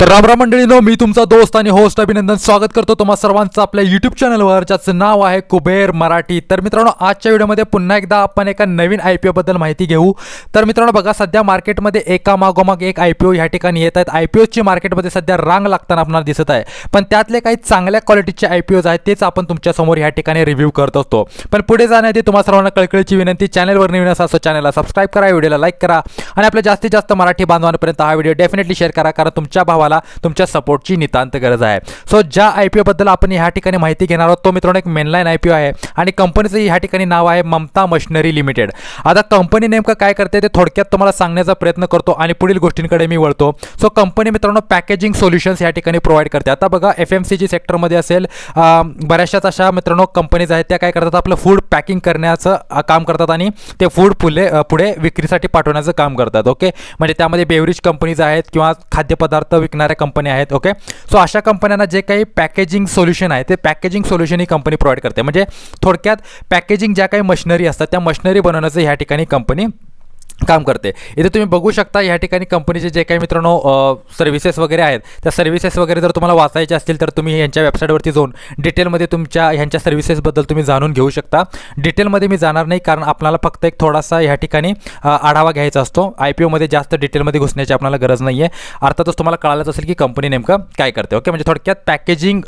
तर रामराम मंडळीनो मी तुमचा दोस्त आणि होस्ट अभिनंदन. स्वागत करतो तुम्हा सर्वांचं आपल्या युट्यूब चॅनलवर ज्याचं नाव आहे कुबेर मराठी. तर मित्रांनो आजच्या व्हिडिओमध्ये पुन्हा एकदा आपण एका नवीन आय पी ओबद्दल माहिती घेऊ. तर मित्रांनो बघा सध्या मार्केटमध्ये एका मागोमाग एक आय पी ओ ह्या ठिकाणी येत आहेत. आय पी ओची मार्केटमध्ये सध्या रांग लागताना आपल्याला दिसत आहे. पण त्यातले काही चांगल्या क्वालिटीचे आय पी ओज आहेत तेच आपण तुमच्यासमोर ह्या ठिकाणी रिव्ह्यू करत असतो. पण पुढे जाण्याआधी तुम्हा सर्वांना कळकळीची विनंती चॅनलवर नवीन असा असं चॅनलला सबस्क्राईब करा व्हिडिओला लाईक करा. आणि आपल्या जास्तीत जास्त मराठी बांधवांपर्यंत हा व्हिडिओ डेफिनेटली शेअर करा कारण तुमच्या तुम्हाला तुमच्या सपोर्टची नितांत गरज आहे. सो ज्या आय पी ओबद्दल आपण ह्या ठिकाणी माहिती घेणार आहोत तो मित्रांनो एक मेनलाईन आय पी ओ आहे आणि कंपनीचं ह्या ठिकाणी नाव आहे ममता मशिनरी लिमिटेड. आता कंपनी नेमकं काय करते ते थोडक्यात तुम्हाला सांगण्याचा प्रयत्न करतो आणि पुढील गोष्टींकडे मी वळतो. सो कंपनी मित्रांनो पॅकेजिंग सोल्युशन्स या ठिकाणी प्रोव्हाइड करते. आता बघा एफ एम सी जी सेक्टरमध्ये असेल बऱ्याचशाच अशा मित्रांनो कंपनीज आहेत त्या काय करतात आपलं फूड पॅकिंग करण्याचं काम करतात आणि ते फूड पुले पुढे विक्रीसाठी पाठवण्याचं काम करतात ओके म्हणजे त्यामध्ये बेवरेज कंपनीज आहेत किंवा खाद्यपदार्थ विकणाऱ्या कंपन्या आहेत ओके सो अशा कंपन्यांना जे काही पॅकेजिंग सोल्युशन आहे ते पॅकेजिंग सोल्युशन ही कंपनी प्रोव्हाइड करते. म्हणजे थोडक्यात पॅकेजिंग ज्या काही मशिनरी असतात त्या मशिनरी बनवण्याचं ह्या ठिकाणी कंपनी काम करते. इथे तुम्ही बघू शकता या ठिकाणी कंपनीचे जे काही मित्रांनो सर्व्हिसेस वगैरे आहेत त्या सर्व्हिसेस वगैरे जर तुम्हाला वाचायचे असतील तर तुम्ही यांच्या वेबसाईटवरती जाऊन डिटेलमध्ये तुमच्या ह्यांच्या सर्व्हिसेसबद्दल तुम्ही जाणून घेऊ शकता. डिटेलमध्ये मी जाणार नाही कारण आपल्याला फक्त एक थोडासा ह्या ठिकाणी आढावा घ्यायचा असतो. आय पी ओमध्ये जास्त डिटेलमध्ये घुसण्याची आपल्याला गरज नाही आहे अर्थातच तुम्हाला कळालंच असेल की कंपनी नेमकं काय करते ओके म्हणजे थोडक्यात पॅकेजिंग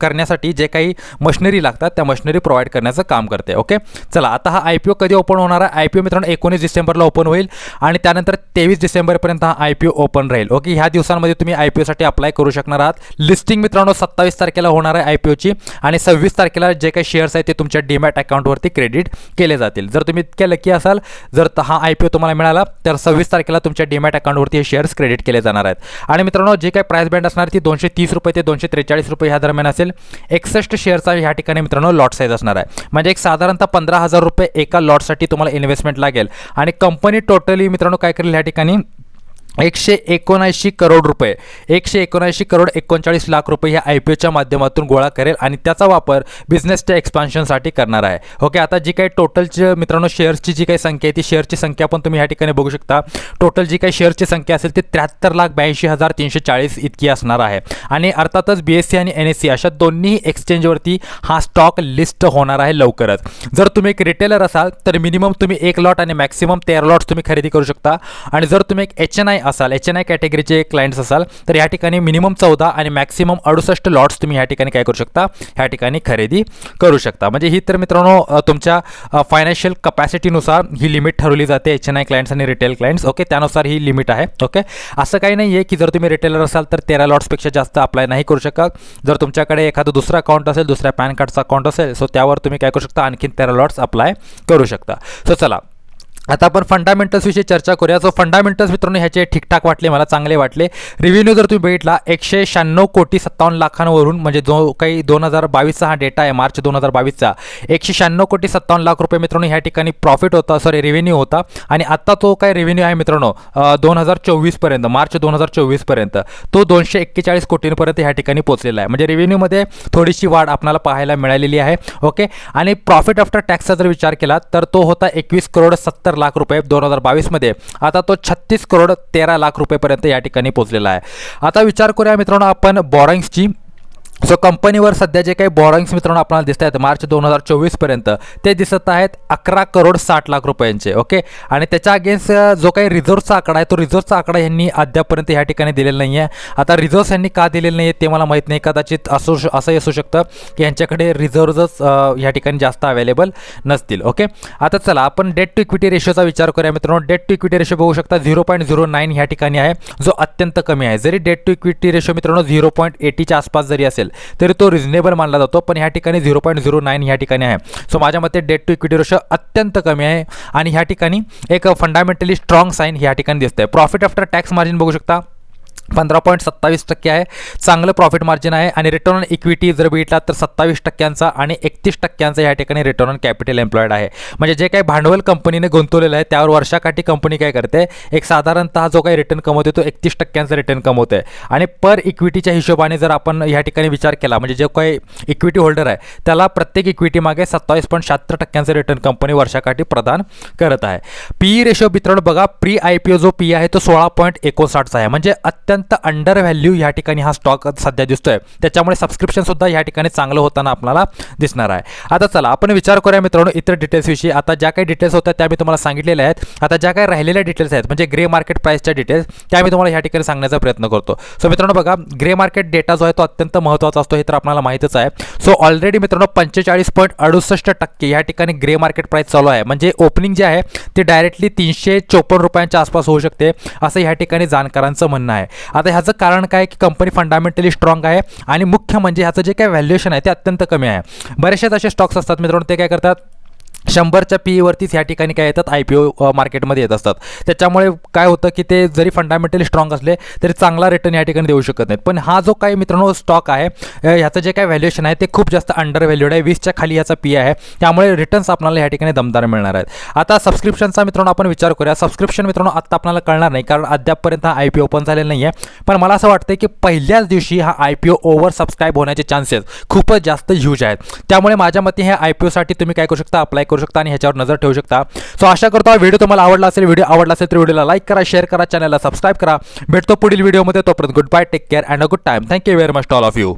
करण्यासाठी जे काही मशिनरी लागतात त्या मशिनरी प्रोव्हाइड करण्याचं काम करते ओके चला आता हा आय पी ओ कधी ओपन होणार आहे? आय पी ओ मित्रांनो एकोणीस डिसेंबरला ओपन होईल आणि त्यानंतर तेवीस डिसेंबरपर्यंत हा आय पी ओ ओपन राहील. ओके ह्या दिवसांमध्ये तुम्ही आय पी ओसाठी अप्लाय करू शकणार आहात. लिस्टिंग मित्रांनो सत्तावीस तारखेला होणार आहे आय पी ओची आणि सव्वीस तारखेला जे काही शेअर्स आहेत ते तुमच्या डीमॅट अकाउंटवरती क्रेडिट केले जातील. जर तुम्ही इतक्या लकी असाल जर हा आय पी ओ तुम्हाला मिळाला तर सव्वीस तारखेला तुमच्या डीमॅट अकाउंटवरती हे शेअर्स क्रेडिट केले जाणार आहेत. आणि मित्रांनो जे काही प्राइस बँड असणार ती दोनशे तीस रुपये ते दोनशे त्रेचाळीस रुपये ह्या दरम्यान असेल. एकसष्ट शेअरचा ह्या ठिकाणी मित्रांनो लॉट साईज असणार आहे. म्हणजे एक साधारणतः पंधरा हजार रुपये एका लॉटसाठी तुम्हाला इन्व्हेस्टमेंट लागेल. आणि कम कंपनी टोटली मित्रांनो काय करेल ह्या ठिकाणी? एकशे एकोणऐंशी करोड रुपये. एकशे एकोणऐंशी करोड एकोणचाळीस लाख रुपये ह्या आय पी ओच्या माध्यमातून गोळा करेल आणि त्याचा वापर बिझनेसच्या एक्सपान्शनसाठी करणार आहे. ओके आता जी काही टोटलची मित्रांनो शेअर्सची जी काही संख्या आहे ती शेअरची संख्या पण तुम्ही ह्या ठिकाणी बघू शकता. टोटल जी काही शेअरची संख्या असेल ती त्र्याहत्तर लाख ब्याऐंशी हजार तीनशे चाळीस इतकी असणार आहे. आणि अर्थातच बी एस सी आणि एन एस सी अशा दोन्ही एक्सचेंजवरती हा स्टॉक लिस्ट होणार आहे लवकरच. जर तुम्ही एक रिटेलर असाल तर मिनिमम तुम्ही एक लॉट आणि मॅक्सिमम तेरा लॉट्स तुम्ही खरेदी करू शकता. आणि जर तुम्ही एक एच एन आय असाल एच एन आय कॅटेगरीचे क्लायंट्स असाल तर या ठिकाणी मिनिमम चौदा आणि मॅक्सिमम अडुसष्ट लॉट्स तुम्ही या ठिकाणी काय करू शकता? ह्या ठिकाणी खरेदी करू शकता. म्हणजे ही तर मित्रांनो तुमच्या फायनान्शियल कपॅसिटीनुसार ही लिमिट ठरवली जाते एच एन आय क्लायंट्स आणि रिटेल क्लायंट्स ओके त्यानुसार ही लिमिट आहे. ओके असं काही नाही आहे की जर तुम्ही रिटेलर असाल तर तेरा लॉट्सपेक्षा जास्त अप्लाय नाही करू शकत. जर तुमच्याकडे एखादं दुसरं अकाउंट असेल दुसऱ्या पॅन कार्डचा अकाउंट असेल सो त्यावर तुम्ही काय करू शकता? आणखीन तेरा लॉट्स अप्लाय करू शकता. सो चला आता आपण फंडामेंटल्सविषयी चर्चा करूया. सो फंडामेंटल्स मित्रांनो ह्याचे ठीकठाक वाटले मला चांगले वाटले. रिव्हेन्यू जर तुम्ही बघितला एकशे शहाण्णव कोटी सत्तावन्न लाखांवरून म्हणजे जो काही दोन हजार बावीसचा हा डेटा आहे मार्च दोन हजार बावीसचा एकशे शहाण्णव कोटी सत्तावन्न लाख रुपये मित्रांनो ह्या ठिकाणी प्रॉफिट होता सॉरी रेव्हेन्यू होता. आणि आत्ता तो काय रेव्हेन्यू आहे मित्रांनो दोन हजार चोवीसपर्यंत मार्च दोन हजार चोवीसपर्यंत तो दोनशे एक्केचाळीस कोटींपर्यंत ह्या ठिकाणी पोहोचलेला आहे. म्हणजे रेव्हेन्यूमध्ये थोडीशी वाढ आपल्याला पाहायला मिळालेली आहे ओके आणि प्रॉफिट आफ्टर टॅक्सचा जर विचार केला तर तो होता एकवीस करोड सत्तर लाख रुपये दोन हजार बावीसमध्ये. आता तो छत्तीस करोड तेरा लाख रुपयेपर्यंत या ठिकाणी पोहोचलेला आहे. आता विचार करूया मित्रांनो आपण बॉरंग्सची सो कंपनीवर सध्या जे काही बॉरंग्स मित्रांनो आपल्याला दिसत आहेत मार्च दोन हजार चोवीसपर्यंत ते दिसत आहेत अकरा करोड साठ लाख रुपयांचे ओके आणि त्याच्या अगेन्स्ट जो काही रिझर्वचा आकडा आहे तो रिझर्वचा आकडा यांनी अद्यापर्यंत ह्या ठिकाणी दिलेला नाही आहे आता रिझर्व्स यांनी का दिलेले नाही ते मला माहीत नाही. कदाचित असू असंही असू शकतं की यांच्याकडे रिझर्व्हच ह्या ठिकाणी जास्त अवेलेबल नसतील ओके आता चला आपण डेट टू इक्विटी रेशोचा विचार करूया मित्रांनो. डेट टू इक्विटी रेशो बघू शकता झिरो पॉईंट झिरो नाईन ह्या ठिकाणी आहे जो अत्यंत कमी आहे. जरी डेट टू इक्विटी रेशो मित्रांनो झिरो पॉईंट एटीच्या आसपास जरी असेल तरी तो रिझनेबल मानला जातो पण ह्या ठिकाणी झिरो पॉईंट झिरो नाईन ह्या ठिकाणी आहे. सो माझ्या मते डेट टू इक्विटी रेशो अत्यंत कमी आहे. आणि ह्या ठिकाणी एक फंडामेंटली स्ट्रॉंग साईन ह्या ठिकाणी दिसतंय. प्रॉफिट आफ्टर टॅक्स मार्जिन बघू शकता. पंधरा पॉईंट सत्तावीस टक्के आहे. चांगलं प्रॉफिट मार्जिन आहे आणि रिटर्न ऑन इक्विटी जर बघितला तर सत्तावीस टक्क्यांचा आणि एकतीस टक्क्यांचा या ठिकाणी रिटर्न ऑन कॅपिटल एम्प्लॉईड आहे. म्हणजे जे काही भांडवल कंपनीने गुंतवलेलं आहे त्यावर वर्षाकाठी कंपनी काय करते? एक साधारणतः जो काही रिटर्न कमवते तो एकतीस टक्क्यांचा रिटर्न कमवते. आणि पर इक्विटीच्या हिशोबाने जर आपण या ठिकाणी विचार केला म्हणजे जो काही इक्विटी होल्डर आहे त्याला प्रत्येक इक्विटी मागे सत्तावीस पॉईंट शहात्तर टक्क्यांचा रिटर्न कंपनी वर्षाकाठी प्रदान करत आहे. पी रेशो मित्रांनो बघा प्री आय पी ओ जो पी आहे तो सोळा पॉईंट एकोणसाठचा आहे. म्हणजे अत्यंत अत्यंत अंडर व्हॅल्यू या ठिकाणी हा स्टॉक सध्या दिसतोय. त्याच्यामुळे सबस्क्रिप्शनसुद्धा या ठिकाणी चांगलं होताना आपल्याला दिसणार आहे. आता चला आपण विचार करूया मित्रांनो इतर डिटेल्सविषयी आता ज्या काही डिटेल्स होत्या त्या मी तुम्हाला सांगितलेल्या आहेत. आता ज्या काही राहिलेल्या डिटेल्स आहेत म्हणजे ग्रे मार्केट प्राईसच्या डिटेल्स त्या मी तुम्हाला या ठिकाणी सांगण्याचा प्रयत्न करतो. सो मित्रांनो बघा ग्रे मार्केट डेटा जो आहे तो अत्यंत महत्त्वाचा असतो हे तर आपल्याला माहितच आहे. सो ऑलरेडी मित्रांनो पंचेचाळीस पॉईंट अडुसष्ट टक्के या ठिकाणी ग्रे मार्केट प्राईस चालू आहे. म्हणजे ओपनिंग जे आहे ते डायरेक्टली तीनशे चोपन्न रुपयांच्या आसपास होऊ शकते असं ह्या ठिकाणी जाणकारांचं म्हणणं आहे. आता ह्याचं कारण काय की कंपनी फंडामेंटली स्ट्रॉंग आहे आणि मुख्य म्हणजे ह्याचं जे काय व्हॅल्युएशन आहे ते अत्यंत कमी आहे. बरेचसेच असे स्टॉक्स असतात मित्रांनो ते काय करतात? शंभरच्या पी वरतीच ह्या ठिकाणी काय येतात? आय पी ओ मार्केटमध्ये येत असतात. त्याच्यामुळे काय होतं की ते जरी फंडामेंटली स्ट्रॉंग असले तरी चांगला रिटर्न या ठिकाणी देऊ शकत नाहीत. पण हा जो काही मित्रांनो स्टॉक आहे ह्याचं जे काय व्हॅल्युएशन आहे ते खूप जास्त अंडर व्हॅल्यूड आहे. वीसच्या खाली याचा पी आहे. त्यामुळे रिटर्न्स आपल्याला या ठिकाणी दमदार मिळणार आहेत. आता सबस्क्रिप्शनचा मित्रांनो आपण विचार करूया. सबस्क्रिप्शन मित्रांनो आत्ता आपल्याला कळणार नाही कारण अद्यापपर्यंत हा आय पी ओपन झालेला नाही आहे पण मला असं वाटतं की पहिल्याच दिवशी हा I P O over subscribe होण्याचे चान्सेस खूपच जास्त ह्यूज आहेत. त्यामुळे माझ्या मते हे आय पी ओसाठी तुम्ही काय करू शकता? अप्लाय करू शकता आणि ह्याच्यावर नजर ठेवू शकता. सो आशा करतो हा व्हिडिओ तुम्हाला आवडला असेल. व्हिडिओ आवडला असेल तर व्हिडिओला लाईक करा शेअर करा चॅनलला सबस्क्राईब करा. भेटतो पुढील व्हिडिओमध्ये तोपर्यंत goodbye take care and a good time thank you very much all of you